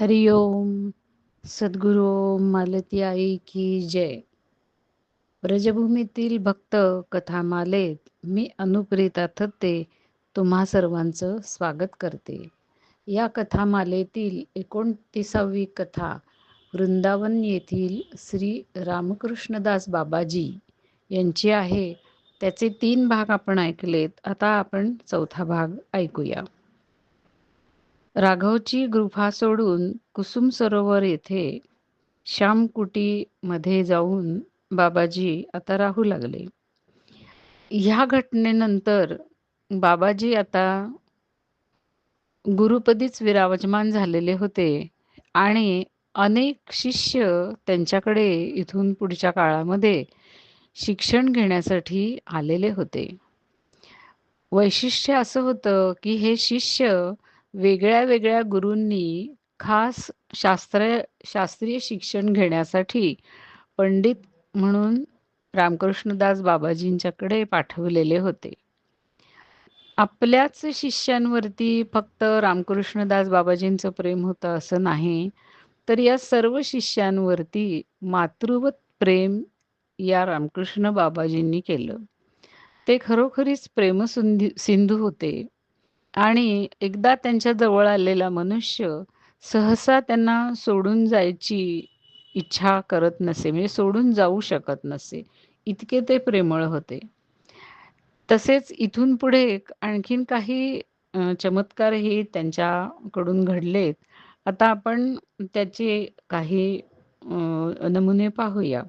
हरिओम सद्गुरू ओम मालती आई की जय. ब्रजभूमीतील भक्त कथामालेत मी अनुप्रिता थत्ते तुम्हा सर्वांचं स्वागत करते. या कथामालेतील एकोणतीसावी कथा वृंदावन येथील श्री रामकृष्णदास बाबाजी यांची आहे. त्याचे तीन भाग आपण ऐकलेत. आता आपण चौथा भाग ऐकूया. राघवची गुफा सोडून कुसुम सरोवर येथे श्यामकुटी मध्ये जाऊन बाबाजी आता राहू लागले. ह्या घटनेनंतर बाबाजी आता गुरुपदीच विराजमान झालेले होते आणि अनेक शिष्य त्यांच्याकडे इथून पुढच्या काळामध्ये शिक्षण घेण्यासाठी आलेले होते. वैशिष्ट्य असं होतं की हे शिष्य वेगळ्या वेगळ्या गुरूंनी खास शास्त्र शास्त्रीय शिक्षण घेण्यासाठी पंडित म्हणून रामकृष्णदास बाबाजींच्याकडे पाठवलेले होते. आपल्याच शिष्यांवरती फक्त रामकृष्णदास बाबाजींचं प्रेम होतं असं नाही तर या सर्व शिष्यांवरती मातृवत प्रेम या रामकृष्ण बाबाजींनी केलं. ते खरोखरीच प्रेमसिंधू सिंधू होते. आणि एकदा त्यांच्या जवळ आलेला मनुष्य सहसा त्यांना सोडून जायची इच्छा करत नसे म्हणजे सोडून जाऊ शकत नसे. इतके ते प्रेमळ होते. तसेच इथून पुढे आणखीन काही चमत्कारही त्यांच्याकडून घडलेत. आता आपण त्याचे काही नमुने पाहूया.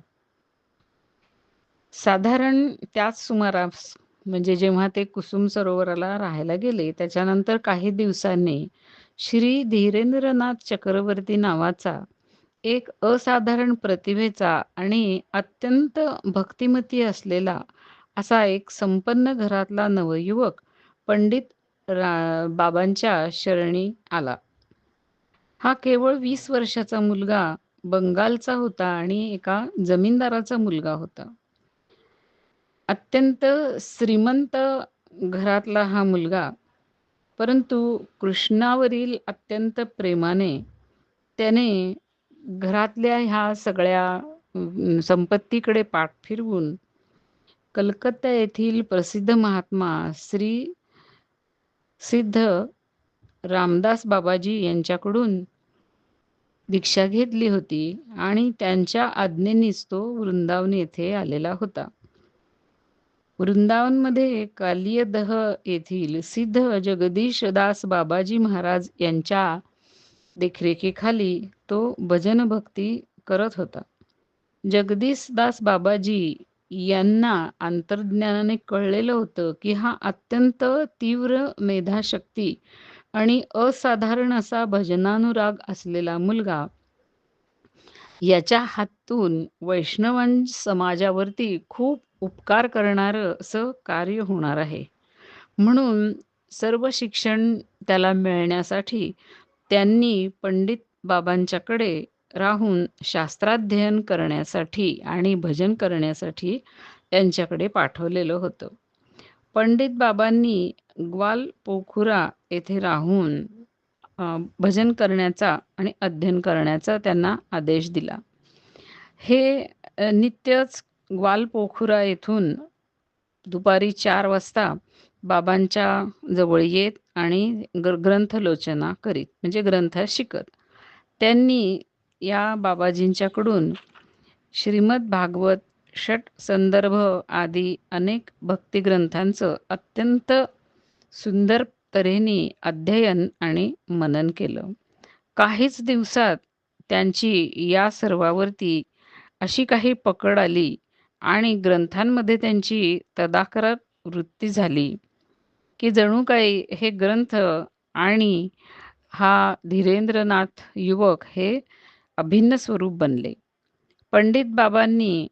साधारण त्याच सुमारास म्हणजे जेव्हा ते कुसुम सरोवराला राहायला गेले त्याच्यानंतर काही दिवसांनी श्री धीरेंद्रनाथ चक्रवर्ती नावाचा एक असाधारण प्रतिभेचा आणि अत्यंत भक्तिमती असलेला असा एक संपन्न घरातला नवयुवक पंडित बाबांच्या शरणी आला. हा केवळ वीस वर्षाचा मुलगा बंगालचा होता आणि एका जमीनदाराचा मुलगा होता. अत्यंत श्रीमंत घरातला हा मुलगा परंतु कृष्णावरील अत्यंत प्रेमाने त्याने घरातल्या ह्या सगळ्या संपत्तीकडे पाठ फिरवून कलकत्ता येथील प्रसिद्ध महात्मा श्री सिद्ध रामदास बाबाजी यांच्याकडून दीक्षा घेतली होती आणि त्यांच्या आज्ञेनीच तो वृंदावन येथे आलेला होता. वृंदावनमध्ये कालियदह येथील सिद्ध जगदीशदास बाबाजी महाराज यांच्या देखरेखीखाली तो भजन भक्ती करत होता. जगदीशदास बाबाजी यांना अंतर्ज्ञानाने कळलेलं होतं की हा अत्यंत तीव्र मेधाशक्ती आणि असाधारण असा भजनानुराग असलेला मुलगा याच्या हातून वैष्णवां समाजावरती खूप उपकार करणारं असं कार्य होणार आहे. म्हणून सर्व शिक्षण त्याला मिळण्यासाठी त्यांनी पंडित बाबांच्याकडे राहून शास्त्राध्ययन करण्यासाठी आणि भजन करण्यासाठी त्यांच्याकडे पाठवलेलं होतं. पंडित बाबांनी ग्वाल पोखुरा येथे राहून भजन करण्याचा आणि अध्ययन करण्याचा त्यांना आदेश दिला. हे नित्यच ग्वालपोखुरा येथून दुपारी चार वाजता बाबांच्या जवळ येत आणि ग्रंथलोचना करीत म्हणजे ग्रंथ शिकत. त्यांनी या बाबाजींच्याकडून श्रीमद भागवत षट संदर्भ आदी अनेक भक्तिग्रंथांचं अत्यंत सुंदर तऱ्हेने अध्ययन आणि मनन केलं. काहीच दिवसात त्यांची या सर्वावरती अशी काही पकड आली आणि ग्रंथांमध्ये त्यांची तदाकरात वृत्ती झाली की जणू काही हे ग्रंथ आणि हा धीरेंद्रनाथ युवक हे अभिन्न स्वरूप बनले. पंडित बाबांनी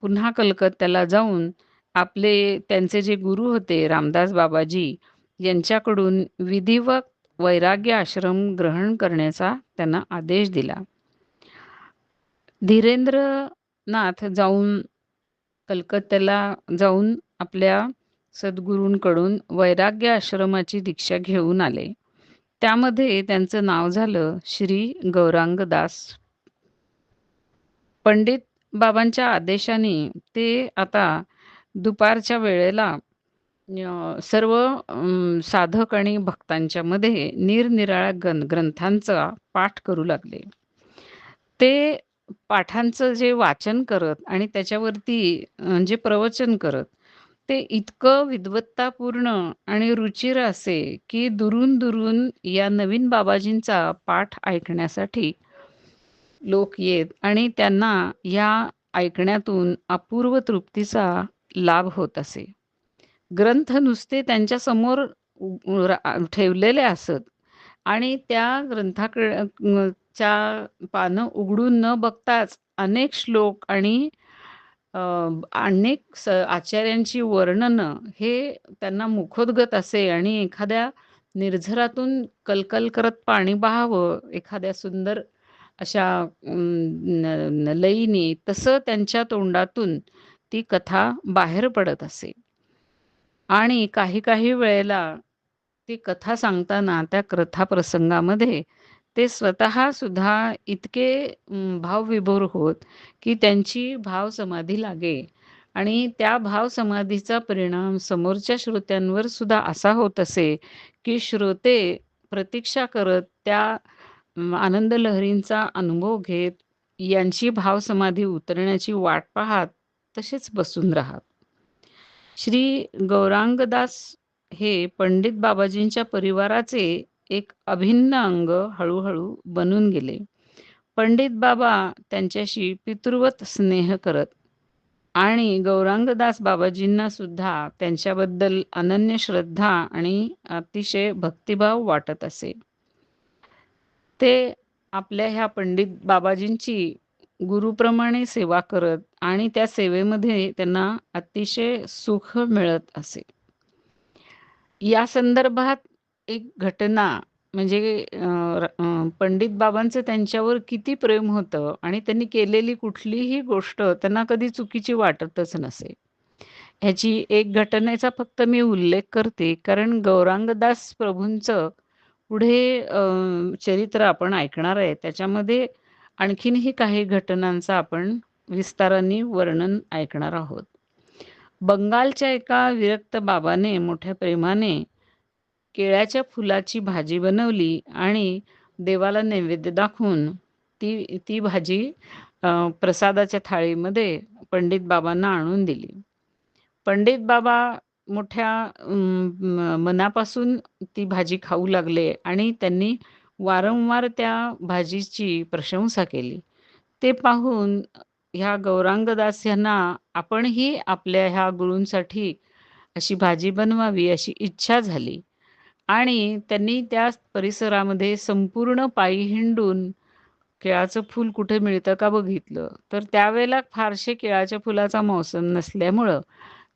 पुन्हा कलकत्त्याला जाऊन आपले त्यांचे जे गुरु होते रामदास बाबाजी यांच्याकडून विधिवत वैराग्य आश्रम ग्रहण करण्याचा त्यांना आदेश दिला. धीरेंद्रनाथ जाऊन कलकत्त्याला जाऊन आपल्या सद्गुरूंकडून वैराग्य आश्रमाची दीक्षा घेऊन आले. त्यामध्ये त्यांचं नाव झालं श्री गौरांगदास पंडित बाबांच्या आदेशाने ते आता दुपारच्या वेळेला सर्व साधक आणि भक्तांच्या मध्ये निरनिराळ्या ग्रंथांचा पाठ करू लागले. ते पाठांचं जे वाचन करत आणि त्याच्यावरती जे प्रवचन करत ते इतकं विद्वत्तापूर्ण आणि रुचिर असे की दुरून दुरून या नवीन बाबाजींचा पाठ ऐकण्यासाठी लोक येत आणि त्यांना या ऐकण्यातून अपूर्व तृप्तीचा लाभ होत असे. ग्रंथ नुसते त्यांच्यासमोर ठेवलेले असत आणि त्या ग्रंथाकडे च्या पानं उघडून न बघताच अनेक श्लोक आणि अनेक स आचार्यांची वर्णनं हे त्यांना मुखोद्गत असे आणि एखाद्या निर्झरातून कलकल करत पाणी बहावं एखाद्या सुंदर अशा लईने तसं त्यांच्या तोंडातून ती कथा बाहेर पडत असे. आणि काही काही वेळेला ती कथा सांगताना त्या कथा प्रसंगामध्ये ते स्वतः सुद्धा इतके भावविभोर होत की त्यांची भाव समाधी लागे. आणि त्या भाव समाधीचा परिणाम समोरच्या श्रोत्यांवर सुद्धा असा होत असे की श्रोते प्रतीक्षा करत त्या आनंद लहरींचा अनुभव घेत यांची भाव समाधी उतरण्याची वाट पाहत तसेच बसून राहत. श्री गौरांगदास हे पंडित बाबाजींच्या परिवाराचे एक अभिन्न अंग हळूहळू बनून गेले. पंडित बाबा त्यांच्याशी पितृवत स्नेह करत आणि गौरांगदास बाबाजींना सुद्धा त्यांच्याबद्दल अनन्य श्रद्धा आणि अतिशय भक्तिभाव वाटत असे. ते आपल्या ह्या पंडित बाबाजींची गुरुप्रमाणे सेवा करत आणि त्या सेवेमध्ये त्यांना अतिशय सुख मिळत असे. या संदर्भात एक घटना म्हणजे पंडित बाबांचं त्यांच्यावर किती प्रेम होतं आणि त्यांनी केलेली कुठलीही गोष्ट त्यांना कधी चुकीची वाटतच नसे. ह्याची एक घटनेचा फक्त मी उल्लेख करते कारण गौरांगदास प्रभूंचं पुढे चरित्र आपण ऐकणार आहे. त्याच्यामध्ये आणखीनही काही घटनांचा आपण विस्ताराने वर्णन ऐकणार आहोत. बंगालच्या एका विरक्त बाबाने मोठ्या प्रेमाने केळ्याच्या फुलाची भाजी बनवली आणि देवाला नैवेद्य दाखवून ती ती भाजी प्रसादाच्या थाळीमध्ये पंडित बाबांना आणून दिली. पंडित बाबा मोठ्या मनापासून ती भाजी खाऊ लागले आणि त्यांनी वारंवार त्या भाजीची प्रशंसा केली. ते पाहून ह्या गौरांगदास यांना आपणही आपल्या ह्या गुरूंसाठी अशी भाजी बनवावी अशी इच्छा झाली. आणि त्यांनी त्या परिसरामध्ये संपूर्ण पायी हिंडून केळाचं फूल कुठे मिळतं का बघितलं. तर त्यावेळेला फारसे केळाच्या फुलाचा मौसम नसल्यामुळं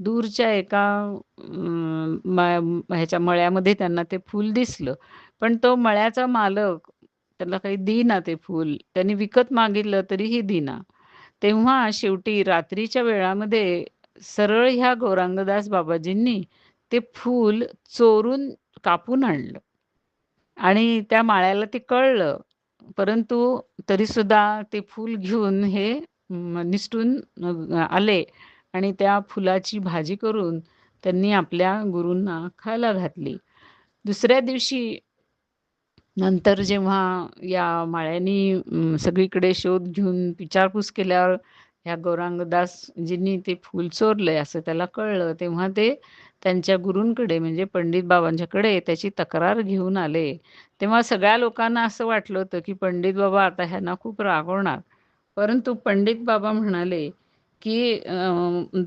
दूरच्या एका ह्याच्या मळ्यामध्ये त्यांना ते फूल दिसलं. पण तो मळ्याचा मालक त्याला काही दिना ते फूल त्यांनी विकत मागितलं तरीही दिना. तेव्हा शेवटी रात्रीच्या वेळामध्ये सरळ ह्या गौरांगदास बाबाजींनी ते फूल चोरून कापून आणलं. आणि त्या माळ्याला ते कळलं. परंतु तरी सुद्धा ते फूल घेऊन हे निसटून आले. आणि त्या फुलाची भाजी करून त्यांनी आपल्या गुरूंना खायला घातली. दुसऱ्या दिवशी नंतर जेव्हा या माळ्यांनी सगळीकडे शोध घेऊन विचारपूस केल्यावर ह्या गौरांगदासजींनी ते फूल चोरलंय असं त्याला कळलं. तेव्हा ते त्यांच्या गुरूंकडे म्हणजे पंडित बाबांच्याकडे त्याची तक्रार घेऊन आले. तेव्हा सगळ्या लोकांना असं वाटलं होतं की पंडित बाबा आता ह्यांना खूप रागवणार. परंतु पंडित बाबा म्हणाले की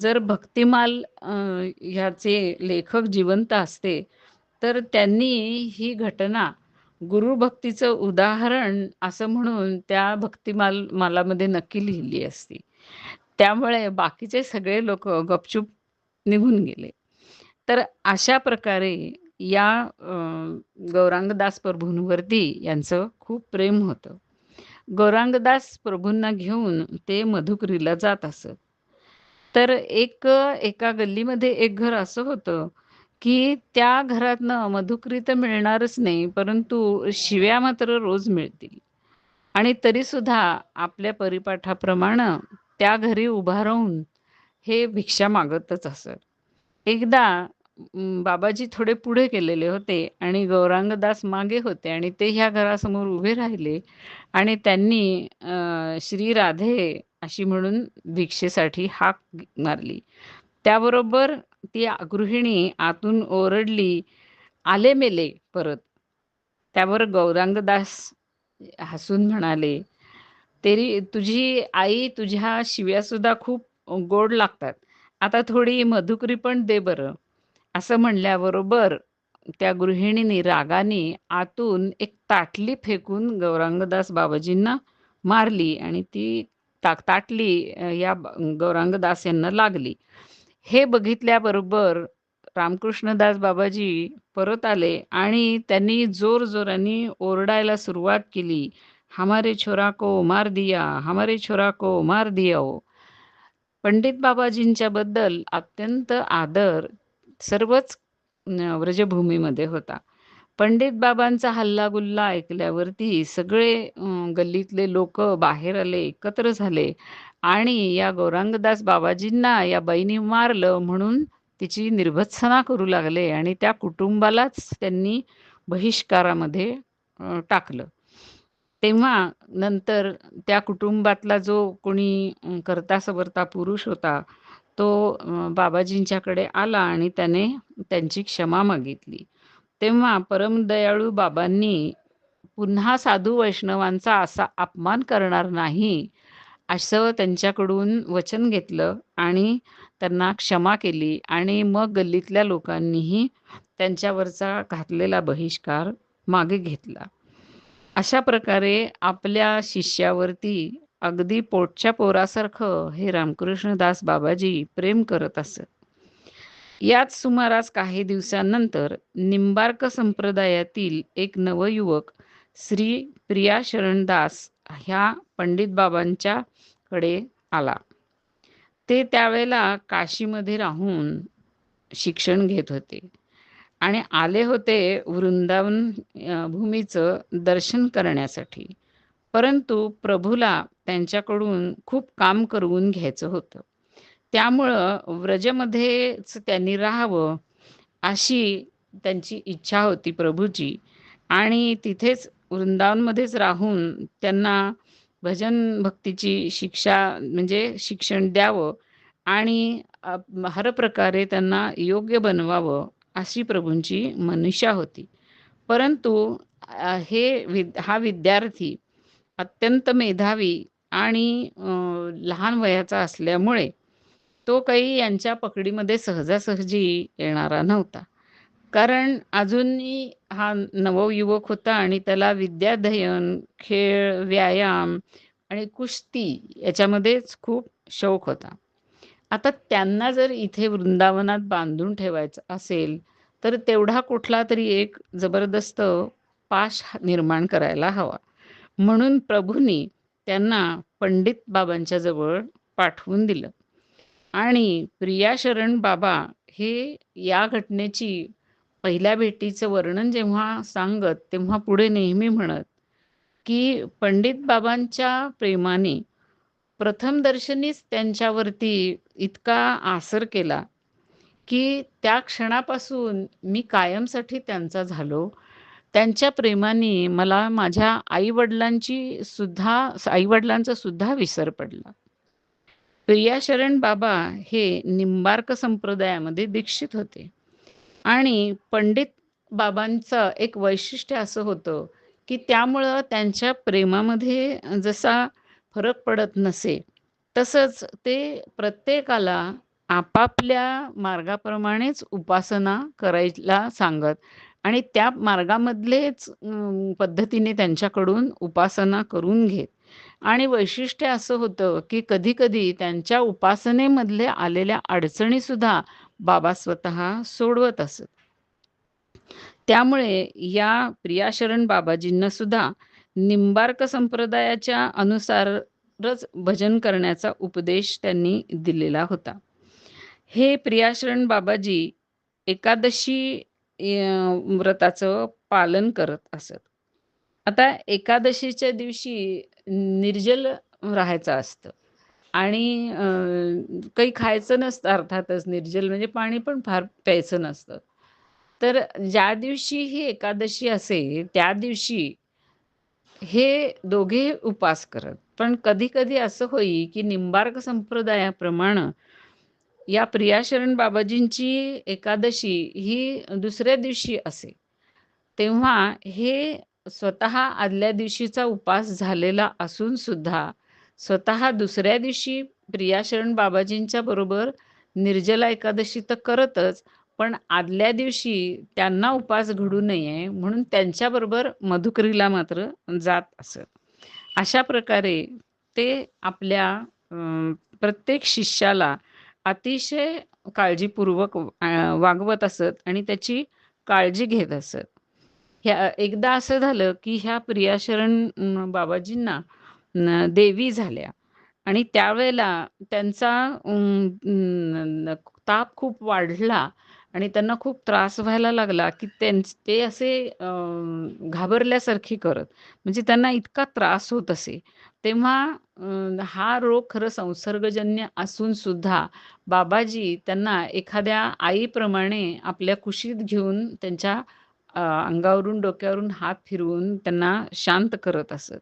जर भक्तिमाल ह्याचे लेखक जिवंत असते तर त्यांनी ही घटना गुरुभक्तीचं उदाहरण असं म्हणून त्या भक्तिमाल मालामध्ये नक्की लिहिली असती. त्यामुळे बाकीचे सगळे लोक गपचूप निघून गेले. तर अशा प्रकारे या गौरांगदास प्रभूंवरती यांचं खूप प्रेम होतं. गौरांगदास प्रभूंना घेऊन ते मधुकरीला जात असत. तर एक एका गल्लीमध्ये एक घर असं होतं की त्या घरातनं मधुकरी तर मिळणारच नाही परंतु शिव्या मात्र रोज मिळतील. आणि तरीसुद्धा आपल्या परिपाठाप्रमाणे त्या घरी उभा राहून हे भिक्षा मागतच असत. एकदा बाबाजी थोडे पुढे केलेले होते आणि गौरांगदास मागे होते आणि ते ह्या घरासमोर उभे राहिले आणि त्यांनी श्री राधे अशी म्हणून भिक्षेसाठी हाक मारली. त्याबरोबर ती गृहिणी आतून ओरडली आले मेले परत. त्यावर गौरांगदास हसून म्हणाले तेरी तुझी आई तुझ्या शिव्या सुद्धा खूप गोड लागतात. आता थोडी मधुकरी पण दे बरं. असं म्हणल्याबरोबर त्या गृहिणीने रागाने आतून एक ताटली फेकून गौरांगदास बाबाजींना मारली आणि ती ता ताटली या गौरांगदास यांना लागली. हे बघितल्याबरोबर रामकृष्णदास बाबाजी परत आले आणि त्यांनी जोर जोराने ओरडायला सुरुवात केली. हमारे छोरा को मार दिया हमारे छोरा को मार दिया हो पंडित बाबाजींच्या बद्दल अत्यंत आदर सर्वच व्रजभूमीमध्ये होता. पंडित बाबांचा हल्लागुल्ला ऐकल्यावरती सगळे गल्लीतले लोक बाहेर आले एकत्र झाले आणि या गौरांगदास बाबाजींना या बाईनी मारलं म्हणून तिची निर्भत्सना करू लागले आणि त्या कुटुंबालाच त्यांनी बहिष्कारामध्ये टाकलं. तेव्हा नंतर त्या कुटुंबातला जो कोणी करता सबरता पुरुष होता तो बाबाजींच्याकडे आला आणि त्याने त्यांची क्षमा मागितली. तेव्हा परमदयाळू बाबांनी पुन्हा साधू वैष्णवांचा असा अपमान करणार नाही असं त्यांच्याकडून वचन घेतलं आणि त्यांना क्षमा केली आणि मग गल्लीतल्या लोकांनीही त्यांच्यावरचा घातलेला बहिष्कार मागे घेतला. अशा प्रकारे आपल्या शिष्यावरती अगदी पोटच्या पोरासारखं हे रामकृष्णदास बाबाजी प्रेम करत असत. याच सुमारास काही दिवसांनंतर निंबार्क संप्रदायातील एक नवयुवक श्री प्रिया शरणदास ह्या पंडित बाबांच्या कडे आला. ते त्यावेळेला काशीमध्ये राहून शिक्षण घेत होते. आणि आले होते वृंदावन भूमीचं दर्शन करण्यासाठी. परंतु प्रभूला त्यांच्याकडून खूप काम करवून घ्यायचं होतं. त्यामुळं व्रजमध्येच त्यांनी राहावं अशी त्यांची इच्छा होती प्रभूची. आणि तिथेच वृंदावनमध्येच राहून त्यांना भजन भक्तीची शिक्षा म्हणजे शिक्षण द्यावं आणि हर प्रकारे त्यांना योग्य बनवावं अशी प्रभूंची मनुष्या होती. परंतु हे विद हा विद्यार्थी अत्यंत मेधावी आणि लहान वयाचा असल्यामुळे तो काही यांच्या पकडीमध्ये सहजासहजी येणारा नव्हता. कारण अजूनही हा नवयुवक होता आणि त्याला विद्याध्ययन खेळ व्यायाम आणि कुस्ती याच्यामध्येच खूप शौक होता. आता त्यांना जर इथे वृंदावनात बांधून ठेवायचं असेल तर तेवढा कुठला तरी एक जबरदस्त पाश निर्माण करायला हवा. म्हणून प्रभूंनी त्यांना पंडित बाबांच्या जवळ पाठवून दिलं. आणि प्रिया शरण बाबा हे या घटनेची पहिल्या भेटीचं वर्णन जेव्हा सांगत तेव्हा पुढे नेहमी म्हणत की पंडित बाबांच्या प्रेमाने प्रथमदर्शनीच त्यांच्यावरती इतका आसर केला की त्या क्षणापासून मी कायमसाठी त्यांचा झालो. त्यांच्या प्रेमाने मला माझ्या आईवडिलांची सुद्धा आईवडिलांचा सुद्धा विसर पडला. प्रियाशरण बाबा हे निंबार्क संप्रदायामध्ये दीक्षित होते. आणि पंडित बाबांचं एक वैशिष्ट्य असं होतं की त्यामुळं त्यांच्या प्रेमामध्ये जसा फरक पडत नसे तसंच ते प्रत्येकाला आपापल्या मार्गाप्रमाणेच उपासना करायला सांगत आणि त्या मार्गामधलेच पद्धतीने त्यांच्याकडून उपासना करून घेत आणि वैशिष्ट्य असं होतं की कधी-कधी त्यांच्या उपासनेमधले आलेल्या अडचणी सुद्धा बाबा स्वतः सोडवत असत. त्यामुळे या प्रियाशरण बाबाजींना सुद्धा निंबार्क संप्रदायाच्या अनुसारच भजन करण्याचा उपदेश त्यांनी दिलेला होता. हे प्रियाशरण बाबाजी एकादशी व्रताचं पालन करत असत. आता एकादशीच्या दिवशी निर्जल राहायचं असतं आणि काही खायचं नसतं अर्थातच निर्जल म्हणजे पाणी पण फार प्यायचं नसतं. तर ज्या दिवशी ही एकादशी असेल त्या दिवशी हे दोघे उपास करत. पण कधी-कधी असं होई, की निंबार्क संप्रदायाप्रमाणे या प्रियाशरण बाबाजींची एकादशी ही दुसऱ्या दिवशी असे. तेव्हा हे स्वतः आदल्या दिवशीचा उपास झालेला असून सुद्धा स्वतः दुसऱ्या दिवशी प्रियाशरण बाबाजींच्या बरोबर निर्जला एकादशी तर करतच, पण आदल्या दिवशी त्यांना उपास घडू नये म्हणून त्यांच्याबरोबर मधुकरीला मात्र जात असत. अशा प्रकारे ते आपल्या प्रत्येक शिष्याला अतिशय काळजीपूर्वक वागवत असत आणि त्याची काळजी घेत असत. ह्या एकदा असं झालं, की ह्या प्रियाशरण बाबाजींना देवी झाल्या आणि त्यावेळेला त्यांचा ताप खूप वाढला आणि त्यांना खूप त्रास व्हायला लागला, की ते असे घाबरल्यासारखे करत. म्हणजे त्यांना इतका त्रास होत असे. तेव्हा हा रोग खरं संसर्गजन्य असून सुद्धा बाबाजी त्यांना एखाद्या आईप्रमाणे आपल्या कुशीत घेऊन त्यांच्या अंगावरून, डोक्यावरून हात फिरवून त्यांना शांत करत असत.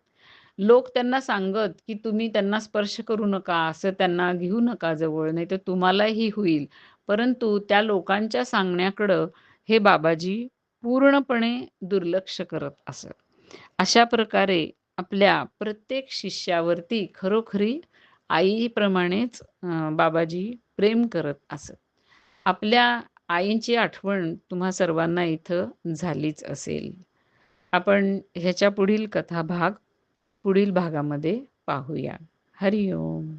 लोक त्यांना सांगत, की तुम्ही त्यांना स्पर्श करू नका, असं त्यांना घेऊ नका जवळ, नाहीतर तुम्हालाही होईल. परंतु त्या लोकांच्या सांगण्याकडं हे बाबाजी पूर्णपणे दुर्लक्ष करत असत. अशा प्रकारे आपल्या प्रत्येक शिष्यावरती खरोखरी आईप्रमाणेच बाबाजी प्रेम करत असत. आपल्या आईंची आठवण तुम्हा सर्वांना इथं झालीच असेल. आपण ह्याच्या पुढील कथा भाग पुढील भागामध्ये पाहूया. हरिओम.